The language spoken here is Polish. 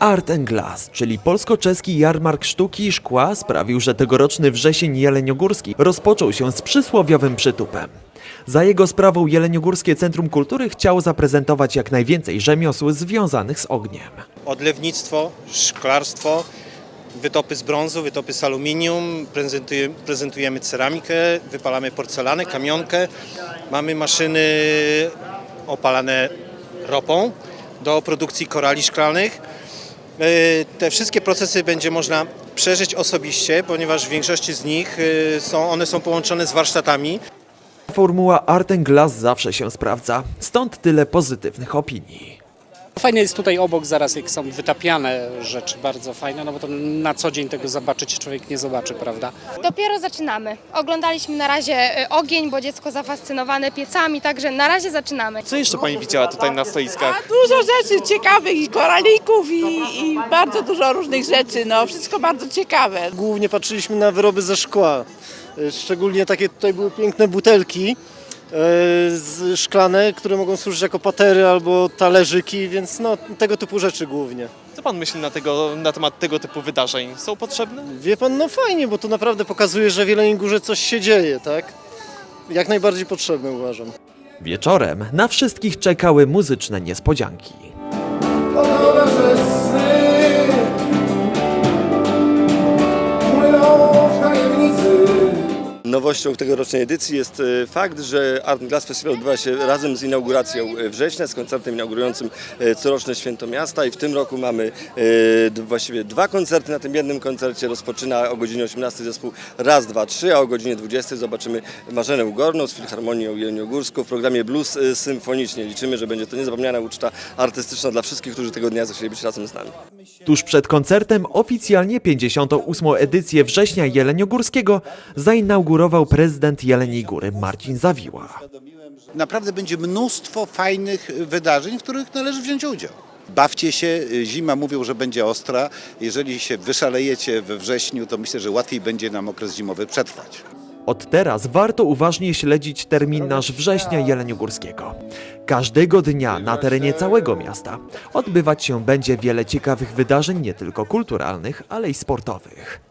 Art and Glass, czyli polsko-czeski jarmark sztuki i szkła sprawił, że tegoroczny wrzesień jeleniogórski rozpoczął się z przysłowiowym przytupem. Za jego sprawą Jeleniogórskie Centrum Kultury chciało zaprezentować jak najwięcej rzemiosł związanych z ogniem. odlewnictwo, szklarstwo, wytopy z brązu, wytopy z aluminium, prezentujemy, prezentujemy ceramikę, wypalamy porcelanę, kamionkę. Mamy maszyny opalane ropą do produkcji korali szklanych. E, Te wszystkie procesy będzie można przeżyć osobiście, ponieważ w większości z nich e, są, one są połączone z warsztatami. Formuła Art Glass zawsze się sprawdza, stąd tyle pozytywnych opinii. Fajne jest tutaj obok zaraz, jak są wytapiane rzeczy, bardzo fajne, no bo to na co dzień tego zobaczyć człowiek nie zobaczy, prawda? Dopiero zaczynamy. Oglądaliśmy na razie y, ogień, bo dziecko zafascynowane piecami, także na razie zaczynamy. Co jeszcze Pani widziała tutaj na stoiskach? Dużo rzeczy ciekawych i koralików i, i bardzo dużo różnych rzeczy, no wszystko bardzo ciekawe. Głównie patrzyliśmy na wyroby ze szkła. E, Szczególnie takie tutaj były piękne butelki e, szklane, które mogą służyć jako patery albo talerzyki, więc no, tego typu rzeczy głównie. Co Pan myśli na, tego, na temat tego typu wydarzeń? Są potrzebne? Wie pan, no fajnie, bo to naprawdę pokazuje, że w Jeleniej Górze coś się dzieje, tak? Jak najbardziej potrzebne uważam. Wieczorem na wszystkich czekały muzyczne niespodzianki. Nowością w tegorocznej edycji jest e, fakt, że Art Glass Festival odbywa się razem z inauguracją e, września, z koncertem inaugurującym e, coroczne Święto Miasta i w tym roku mamy właściwie dwa koncerty. Na tym jednym koncercie rozpoczyna o godzinie 18 zespół Raz, Dwa, Trzy, a o godzinie 20 zobaczymy Marzenę Ugorną z Filharmonią Jeleniogórską w programie Blues Symfonicznie. Liczymy, że będzie to niezapomniana uczta artystyczna dla wszystkich, którzy tego dnia zechcieli być razem z nami. Tuż przed koncertem oficjalnie 58. edycję września Jeleniogórskiego zainaugurował prezydent Jeleniej Góry Marcin Zawiła. Naprawdę będzie mnóstwo fajnych wydarzeń, w których należy wziąć udział. Bawcie się, zima mówią, że będzie ostra. Jeżeli się wyszalejecie we wrześniu, to myślę, że łatwiej będzie nam okres zimowy przetrwać. Od teraz warto uważnie śledzić terminarz września Jeleniogórskiego. Każdego dnia na terenie całego miasta odbywać się będzie wiele ciekawych wydarzeń nie tylko kulturalnych, ale i sportowych.